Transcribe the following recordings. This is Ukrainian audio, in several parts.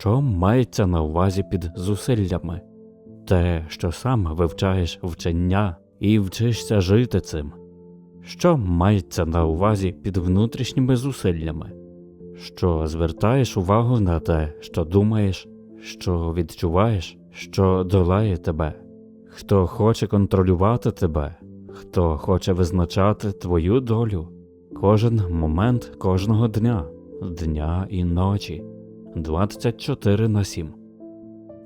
Що мається на увазі під зусиллями? Те, що сам вивчаєш вчення і вчишся жити цим. Що мається на увазі під внутрішніми зусиллями? Що звертаєш увагу на те, що думаєш, що відчуваєш, що долає тебе, хто хоче контролювати тебе, хто хоче визначати твою долю, кожен момент кожного дня, дня і ночі, 24 на 7.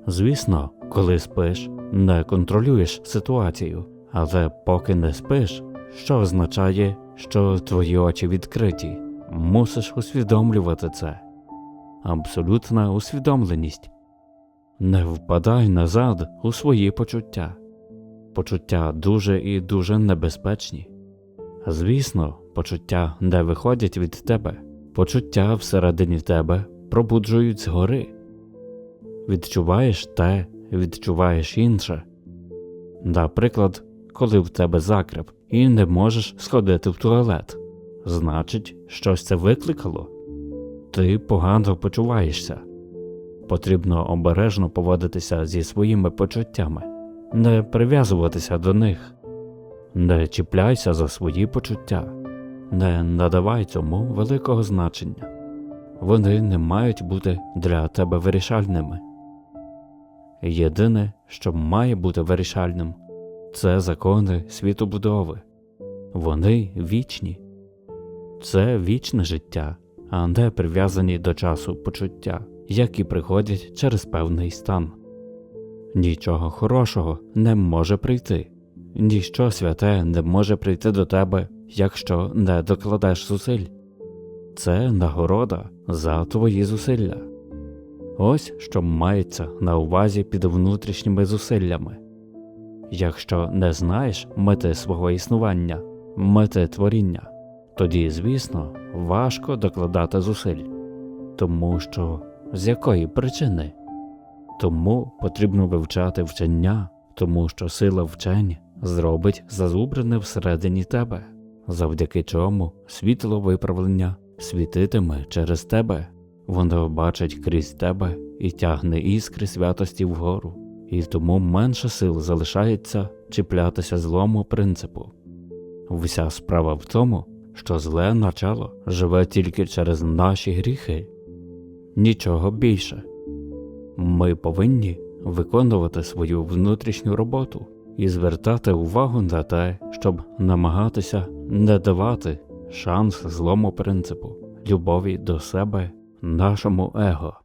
Звісно, коли спиш, не контролюєш ситуацію, але поки не спиш, що означає, що твої очі відкриті, мусиш усвідомлювати це. Абсолютна усвідомленість. Не впадай назад у свої почуття. Почуття дуже і дуже небезпечні. Звісно, почуття не виходять від тебе, почуття всередині тебе пробуджують згори. Відчуваєш те, відчуваєш інше. Наприклад, коли в тебе закреп і не можеш сходити в туалет, значить, щось це викликало. Ти погано почуваєшся. Потрібно обережно поводитися зі своїми почуттями, не прив'язуватися до них, не чіпляйся за свої почуття, не надавай цьому великого значення. Вони не мають бути для тебе вирішальними. Єдине, що має бути вирішальним, це закони світобудови. Вони вічні. Це вічне життя, а не прив'язані до часу почуття, які приходять через певний стан. Нічого хорошого не може прийти, ніщо святе не може прийти до тебе, якщо не докладеш зусиль. Це нагорода за твої зусилля. Ось що мається на увазі під внутрішніми зусиллями. Якщо не знаєш мети свого існування, мети творіння, тоді, звісно, важко докладати зусиль. Тому що з якої причини? Тому потрібно вивчати вчення, тому що сила вчень зробить зазубрене всередині тебе, завдяки чому світло виправлення світитиме через тебе, воно бачить крізь тебе і тягне іскри святості вгору, і тому менше сил залишається чіплятися злому принципу. Вся справа в тому, що зле начало живе тільки через наші гріхи, нічого більше. Ми повинні виконувати свою внутрішню роботу і звертати увагу на те, щоб намагатися не давати шанс злому принципу, любові до себе, нашому его.